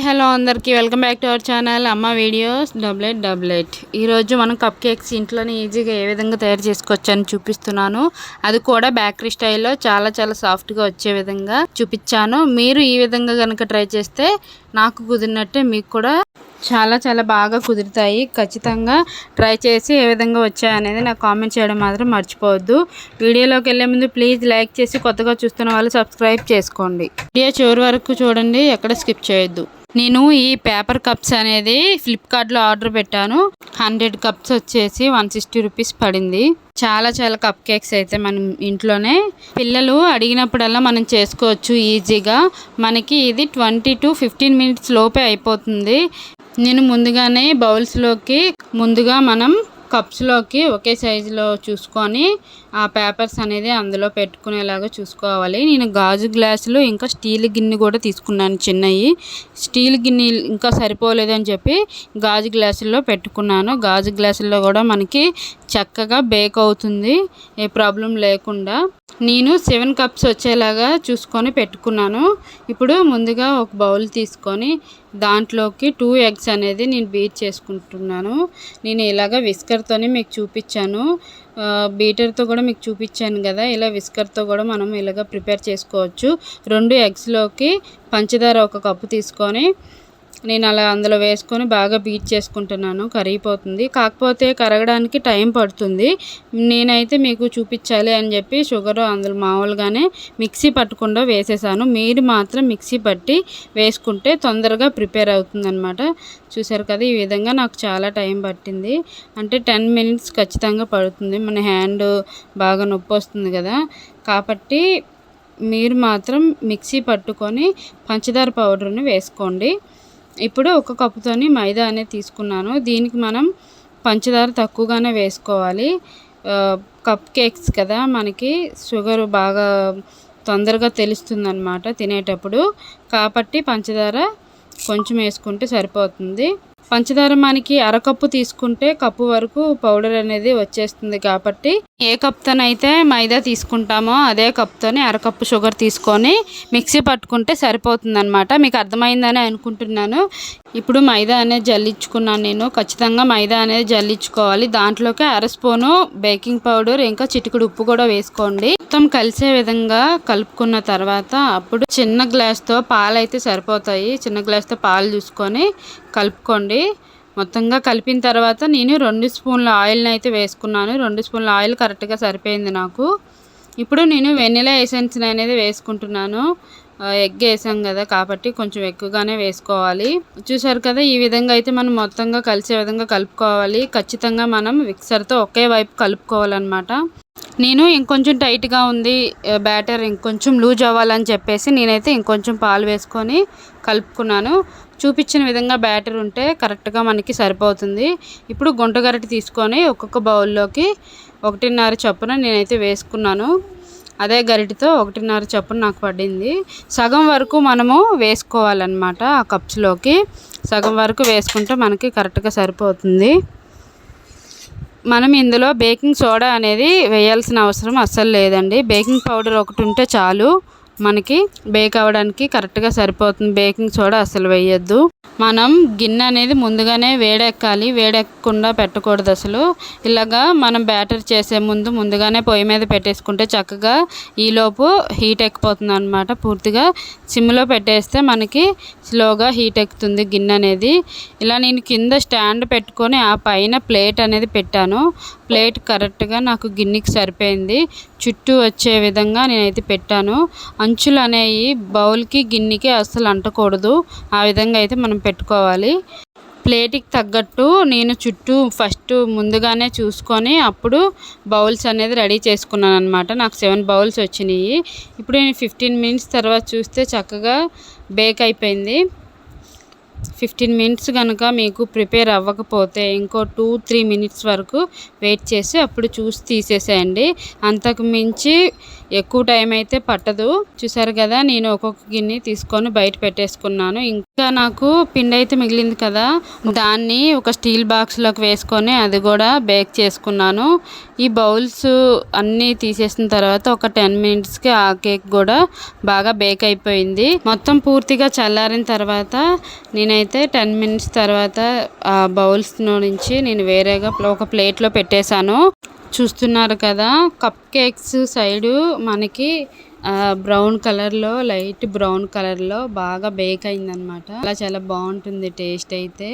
Hi hello అందరికీ welcome back to our channel అమ్మ videos డబ్లెట్ డబ్లెట్ ఈరోజు మనం కప్ కేక్స్ ఇంట్లోనే ఈజీగా ఏ విధంగా తయారు చేసుకోవచ్చని చూపిస్తున్నాను. అది కూడా బేకరీ స్టైల్లో చాలా చాలా సాఫ్ట్గా వచ్చే విధంగా చూపించాను. మీరు ఈ విధంగా కనుక ట్రై చేస్తే నాకు కుదిరినట్టే మీకు కూడా చాలా చాలా బాగా కుదురుతాయి. ఖచ్చితంగా ట్రై చేసి ఏ విధంగా వచ్చాయి అనేది నాకు కామెంట్ చేయడం మాత్రం మర్చిపోవద్దు. వీడియోలోకి వెళ్ళే ముందు ప్లీజ్ లైక్ చేసి కొత్తగా చూస్తున్న వాళ్ళు సబ్స్క్రైబ్ చేసుకోండి. వీడియో చివరి వరకు చూడండి ఎక్కడ స్కిప్ చేయొద్దు. నేను ఈ పేపర్ కప్స్ అనేది ఫ్లిప్కార్ట్లో ఆర్డర్ పెట్టాను. హండ్రెడ్ కప్స్ వచ్చేసి వన్ సిక్స్టీ రూపీస్ పడింది. చాలా చాలా కప్ కేక్స్ అయితే మనం ఇంట్లోనే పిల్లలు అడిగినప్పుడల్లా మనం చేసుకోవచ్చు ఈజీగా. మనకి ఇది ట్వంటీ టు ఫిఫ్టీన్ మినిట్స్ లోపే అయిపోతుంది. నేను ముందుగానే బౌల్స్లోకి ముందుగా మనం కప్స్లోకి ఒకే సైజులో చూసుకొని ఆ పేపర్స్ అనేది అందులో పెట్టుకునేలాగా చూసుకోవాలి. నేను గాజు గ్లాసులు ఇంకా స్టీల్ గిన్నె కూడా తీసుకున్నాను చిన్నవి స్టీల్ గిన్నె ఇంకా సరిపోలేదని చెప్పి గాజు గ్లాసుల్లో పెట్టుకున్నాను. గాజు గ్లాసుల్లో కూడా మనకి చక్కగా బేక్ అవుతుంది. ఏ ప్రాబ్లం లేకుండా. నేను సెవెన్ కప్స్ వచ్చేలాగా చూసుకొని పెట్టుకున్నాను. ఇప్పుడు ముందుగా ఒక బౌల్ తీసుకొని దాంట్లోకి టూ ఎగ్స్ అనేది నేను బీట్ చేసుకుంటున్నాను. నేను ఇలాగ విస్కర్తోనే మీకు చూపించాను. బీటర్తో కూడా మీకు చూపించాను కదా ఇలా విస్కర్తో కూడా మనం ఇలాగ ప్రిపేర్ చేసుకోవచ్చు. రెండు ఎగ్స్లోకి పంచదార ఒక కప్పు తీసుకొని నేను అలా అందులో వేసుకొని బాగా బీట్ చేసుకుంటున్నాను కరిగిపోతుంది. కాకపోతే కరగడానికి టైం పడుతుంది. నేనైతే మీకు చూపించాలి అని చెప్పి షుగర్ అందులో మామూలుగానే మిక్సీ పట్టకుండా వేసేసాను. మీరు మాత్రం మిక్సీ పట్టి వేసుకుంటే తొందరగా ప్రిపేర్ అవుతుందన్నమాట. చూసారు కదా ఈ విధంగా నాకు చాలా టైం పట్టింది. అంటే టెన్ మినిట్స్ ఖచ్చితంగా పడుతుంది. మన హ్యాండ్ బాగా నొప్పి వస్తుంది కదా. కాబట్టి మీరు మాత్రం మిక్సీ పట్టుకొని పంచదార పౌడర్ని వేసుకోండి. ఇప్పుడు ఒక కప్పుతోని మైదా అనేది తీసుకున్నాను. దీనికి మనం పంచదార తక్కువగానే వేసుకోవాలి. కప్ కేక్స్ కదా మనకి షుగర్ బాగా తొందరగా తెలుస్తుందన్నమాట తినేటప్పుడు. కాబట్టి పంచదార కొంచెం వేసుకుంటే సరిపోతుంది. పంచదార మనకి అరకప్పు తీసుకుంటే కప్పు వరకు పౌడర్ అనేది వచ్చేస్తుంది కాబట్టి ఏ కప్తోనైతే మైదా తీసుకుంటామో అదే కప్తోనే అరకప్పు షుగర్ తీసుకొని మిక్సీ పట్టుకుంటే సరిపోతుందనమాట మీకు అర్థమైందని అనుకుంటున్నాను. ఇప్పుడు మైదా అనేది జల్లించుకున్నాను నేను. ఖచ్చితంగా మైదా అనేది జల్లించుకోవాలి. దాంట్లోకి అర స్పూను బేకింగ్ పౌడర్ ఇంకా చిటికుడు ఉప్పు కూడా వేసుకోండి. మొత్తం కలిసే విధంగా కలుపుకున్న తర్వాత అప్పుడు చిన్న గ్లాస్తో పాలు అయితే సరిపోతాయి. చిన్న గ్లాస్తో పాలు చూసుకొని కలుపుకోండి. మొత్తంగా కలిపిన తర్వాత నేను రెండు స్పూన్ల ఆయిల్ని అయితే వేసుకున్నాను. రెండు స్పూన్ల ఆయిల్ కరెక్ట్గా సరిపోయింది నాకు. ఇప్పుడు నేను వెనిలా ఎసెన్స్ని అనేది వేసుకుంటున్నాను. ఎగ్ వేసాం కదా కాబట్టి కొంచెం ఎక్కువగానే వేసుకోవాలి. చూసారు కదా ఈ విధంగా అయితే మనం మొత్తంగా కలిసే విధంగా కలుపుకోవాలి. ఖచ్చితంగా మనం మిక్సర్తో ఒకే వైపు కలుపుకోవాలన్నమాట. నేను ఇంకొంచెం టైట్గా ఉంది బ్యాటర్ ఇంకొంచెం లూజ్ అవ్వాలని చెప్పేసి నేనైతే ఇంకొంచెం పాలు వేసుకొని కలుపుకున్నాను. చూపించిన విధంగా బ్యాటర్ ఉంటే కరెక్ట్గా మనకి సరిపోతుంది. ఇప్పుడు గుంట తీసుకొని ఒక్కొక్క బౌల్లోకి ఒకటిన్నర చొప్పున నేనైతే వేసుకున్నాను. అదే గరిటితో ఒకటిన్నర చొప్పున నాకు పడింది. సగం వరకు మనము వేసుకోవాలన్నమాట ఆ కప్స్లోకి సగం వరకు వేసుకుంటే మనకి కరెక్ట్గా సరిపోతుంది. మనం ఇందులో బేకింగ్ సోడా అనేది వేయాల్సిన అవసరం అస్సలు లేదండి. బేకింగ్ పౌడర్ ఒకటి ఉంటే చాలు మనకి బేక్ అవ్వడానికి కరెక్ట్గా సరిపోతుంది. బేకింగ్ సోడా అస్సలు వేయద్దు. మనం గిన్నె అనేది ముందుగానే వేడెక్కాలి. వేడెక్కకుండా పెట్టకూడదు అసలు. ఇలాగా మనం బ్యాటర్ చేసే ముందు ముందుగానే పొయ్యి మీద పెట్టేసుకుంటే చక్కగా ఈలోపు హీట్ ఎక్కిపోతుంది అనమాట పూర్తిగా. సిమ్లో పెట్టేస్తే మనకి స్లోగా హీట్ ఎక్కుతుంది గిన్నె అనేది. ఇలా నేను కింద స్టాండ్ పెట్టుకొని ఆ పైన ప్లేట్ అనేది పెట్టాను. ప్లేట్ కరెక్ట్గా నాకు గిన్నెకి సరిపోయింది. చుట్టూ వచ్చే విధంగా నేనైతే పెట్టాను. అంచులు అనేవి బౌల్కి గిన్నెకి అస్సలు అంటకూడదు. ఆ విధంగా అయితే మనం పెట్టుకోవాలి. ప్లేట్కి తగ్గట్టు నేను చుట్టూ ఫస్ట్ ముందుగానే చూసుకొని అప్పుడు బౌల్స్ అనేది రెడీ చేసుకున్నాను అనమాట నాకు సెవెన్ బౌల్స్ వచ్చినాయి. ఇప్పుడు నేను ఫిఫ్టీన్ మినిట్స్ తర్వాత చూస్తే చక్కగా బేక్ అయిపోయింది. ఫిఫ్టీన్ మినిట్స్ కనుక మీకు ప్రిపేర్ అవ్వకపోతే ఇంకో టూ త్రీ మినిట్స్ వరకు వెయిట్ చేసి అప్పుడు చూసి తీసేసేయండి. అంతకు మించి ఎక్కువ టైం అయితే పట్టదు. చూసారు కదా నేను ఒక్కొక్క గిన్నె తీసుకొని బయట పెట్టేసుకున్నాను. ఇంకా నాకు పిండి అయితే మిగిలింది కదా దాన్ని ఒక స్టీల్ బాక్స్లోకి వేసుకొని అది కూడా బేక్ చేసుకున్నాను. ఈ బౌల్స్ అన్నీ తీసేసిన తర్వాత ఒక టెన్ మినిట్స్కి ఆ కేక్ కూడా బాగా బేక్ అయిపోయింది. మొత్తం పూర్తిగా చల్లారిన తర్వాత నేను నేనైతే టెన్ మినిట్స్ తర్వాత ఆ బౌల్స్లో నుంచి నేను వేరేగా ఒక ప్లేట్లో పెట్టేశాను. చూస్తున్నారు కదా కప్ కేక్స్ సైడు మనకి బ్రౌన్ కలర్లో లైట్ బ్రౌన్ కలర్లో బాగా బేక్ అయిందనమాట. అలా చాలా బాగుంటుంది టేస్ట్ అయితే.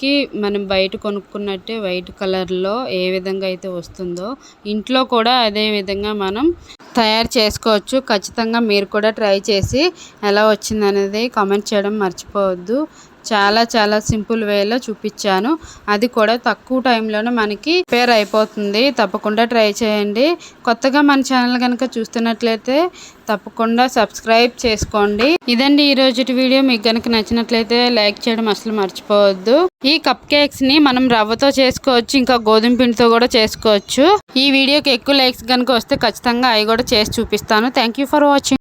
కి మనం బయట కొనుక్కున్నట్టే వైట్ కలర్లో ఏ విధంగా అయితే వస్తుందో ఇంట్లో కూడా అదే విధంగా మనం తయారు చేసుకోవచ్చు. ఖచ్చితంగా మీరు కూడా ట్రై చేసి ఎలా వచ్చిందనేది కామెంట్ చేయడం మర్చిపోవద్దు. చాలా చాలా సింపుల్ వేలో చూపించాను. అది కూడా తక్కువ టైంలోనే మనకి ప్రిపేర్ అయిపోతుంది. తప్పకుండా ట్రై చేయండి. కొత్తగా మన ఛానల్ కనుక చూస్తున్నట్లయితే తప్పకుండా సబ్స్క్రైబ్ చేసుకోండి. ఇదండి ఈ రోజు వీడియో. మీకు కనుక నచ్చినట్లయితే లైక్ చేయడం అసలు మర్చిపోవద్దు. ఈ కప్ కేక్స్ని మనం రవ్వతో చేసుకోవచ్చు ఇంకా గోధుమ పిండితో కూడా చేసుకోవచ్చు. ఈ వీడియోకి ఎక్కువ లైక్స్ కనుక వస్తే ఖచ్చితంగా అవి కూడా చేసి చూపిస్తాను. Thank for watching